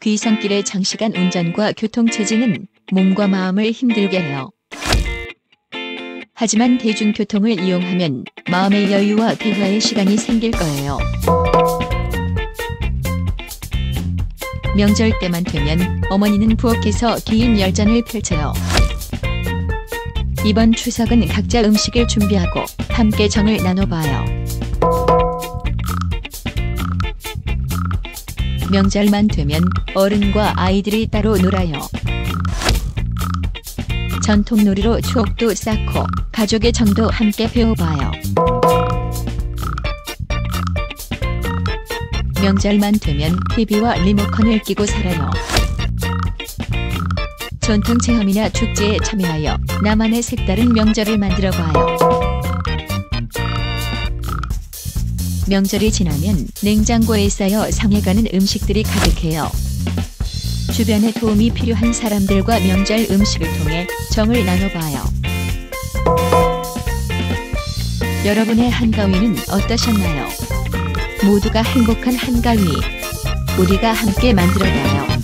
귀성길의 장시간 운전과 교통체증은 몸과 마음을 힘들게 해요. 하지만 대중교통을 이용하면 마음의 여유와 대화의 시간이 생길 거예요. 명절 때만 되면 어머니는 부엌에서 긴 열전을 펼쳐요. 이번 추석은 각자 음식을 준비하고 함께 정을 나눠봐요. 명절만 되면 어른과 아이들이 따로 놀아요. 전통 놀이로 추억도 쌓고 가족의 정도 함께 배워봐요. 명절만 되면 TV와 리모컨을 끼고 살아요. 전통 체험이나 축제에 참여하여 나만의 색다른 명절을 만들어봐요. 명절이 지나면 냉장고에 쌓여 상해가는 음식들이 가득해요. 주변에 도움이 필요한 사람들과 명절 음식을 통해 정을 나눠봐요. 여러분의 한가위는 어떠셨나요? 모두가 행복한 한가위. 우리가 함께 만들어봐요.